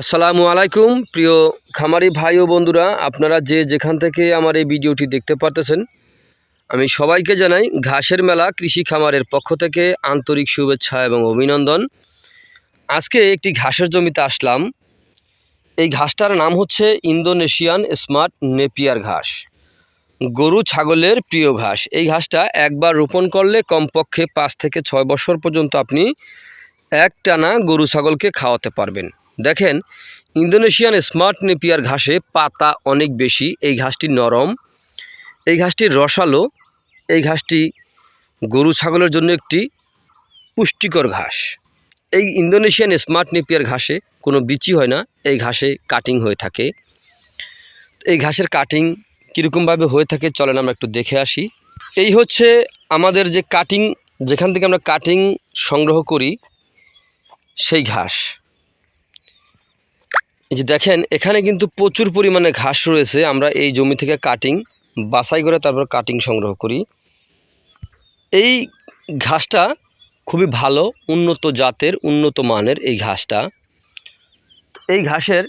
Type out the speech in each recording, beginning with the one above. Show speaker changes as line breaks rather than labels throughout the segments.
আসসালামু আলাইকুম, প্রিয় খামারি ভাই ও বন্ধুরা, আপনারা যে যেখান থেকে আমার এই ভিডিওটি দেখতে পারতেছেন, আমি সবাইকে জানাই ঘাসের মেলা কৃষি খামারের পক্ষ থেকে আন্তরিক শুভেচ্ছা এবং অভিনন্দন। আজকে একটি ঘাসের জমিতে আসলাম। এই ঘাসটার নাম হচ্ছে ইন্দোনেশিয়ান স্মার্ট নেপিয়ার ঘাস। গরু ছাগলের প্রিয় ঘাস। এই ঘাসটা একবার রোপণ করলে কমপক্ষে পাঁচ থেকে ছয় বছর পর্যন্ত আপনি এক টানা গরু ছাগলকে খাওয়াতে পারবেন। দেখেন, ইন্দোনেশিয়ান স্মার্ট নেপিয়ার ঘাসে পাতা অনেক বেশি, এই ঘাসটি নরম, এই ঘাসটি রসালো, এই ঘাসটি গরু ছাগলের জন্য একটি পুষ্টিকর ঘাস। এই ইন্দোনেশিয়ান স্মার্ট নেপিয়ার ঘাসে কোনো বিচি হয় না, এই ঘাসে কাটিং হয়ে থাকে। এই ঘাসের কাটিং কীরকমভাবে হয়ে থাকে চলেন আমরা একটু দেখে আসি। এই হচ্ছে আমাদের যে কাটিং, যেখান থেকে আমরা কাটিং সংগ্রহ করি, সেই ঘাস। যে দেখেন, এখানে কিন্তু প্রচুর পরিমাণে ঘাস রয়েছে। আমরা এই জমি থেকে কাটিং বাছাই করে তারপর কাটিং সংগ্রহ করি। এই ঘাসটা খুবই ভালো, উন্নত জাতের, উন্নত মানের এই ঘাসটা। এই ঘাসের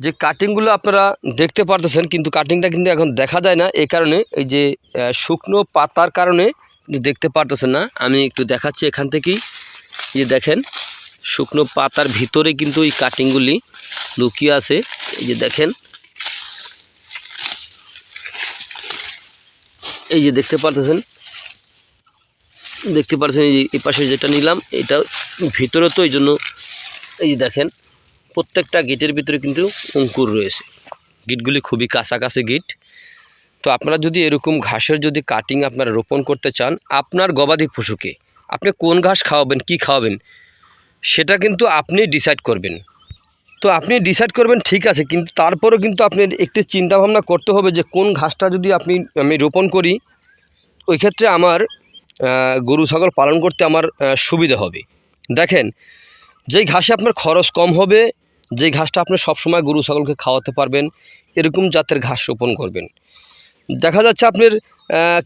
যে কাটিংগুলো আপনারা দেখতে পারতেছেন, কিন্তু কাটিংটা কিন্তু এখন দেখা যায় না। এই কারণে এই যে শুকনো পাতার কারণে দেখতে পারতেছেন না। আমি একটু দেখাচ্ছি এখান থেকেই। যে দেখেন শুকনো পাতার ভিতরে কিন্তু এই কাটিংগুলি লুকিয়ে আছে। এই যে দেখেন। এই যে দেখতে পারতেছেন? দেখতে পাচ্ছেন এই এই পাশে যেটা নিলাম, এটা ভিতরে তো এই জন্য এই যে দেখেন, প্রত্যেকটা গিটের ভিতরে কিন্তু অঙ্কুর রয়েছে। গিটগুলি খুবই কাছাকাছি গিট। তো আপনারা যদি এরকম ঘাসের যদি কাটিং আপনারা রোপণ করতে চান, আপনার গবাদি পশুকে আপনি কোন ঘাস খাওয়াবেন, কি খাওয়াবেন সেটা কিন্তু আপনি ডিসাইড করবেন। তো আপনি ডিসাইড করবেন, ঠিক আছে, কিন্তু তারপরেও কিন্তু আপনি একটি চিন্তাভাবনা করতে হবে যে কোন ঘাসটা যদি আপনি, আমি রোপণ করি, ওই ক্ষেত্রে আমার গরু, ছাগল পালন করতে আমার সুবিধা হবে। দেখেন, যেই ঘাসে আপনার খরচ কম হবে, যেই ঘাসটা আপনি সবসময় গরু, ছাগলকে খাওয়াতে পারবেন, এরকম জাতের ঘাস রোপণ করবেন। দেখা যাচ্ছে আপনার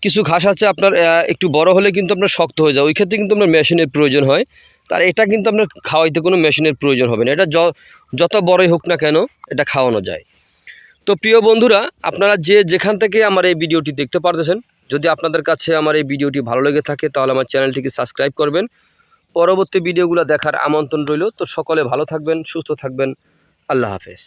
কিছু ঘাস আছে আপনার একটু বড় হলে কিন্তু আপনার শক্ত হয়ে যায়, ওই ক্ষেত্রে কিন্তু আপনার মেশিনের প্রয়োজন হয়। তার এটা কিন্তু আপনার খাওয়াইতে কোনো মেশিনের প্রয়োজন হবে না। এটা যত বড়ই হোক না কেন, এটা খাওয়ানো যায়। তো প্রিয় বন্ধুরা, আপনারা যে যেখান থেকে আমার এই ভিডিওটি দেখতে পারতেছেন, যদি আপনাদের কাছে আমার এই ভিডিওটি ভালো লেগে থাকে, তাহলে আমার চ্যানেলটিকে সাবস্ক্রাইব করবেন। পরবর্তী ভিডিওগুলো দেখার আমন্ত্রণ রইল। তো সকলে ভালো থাকবেন, সুস্থ থাকবেন। আল্লাহ হাফেজ।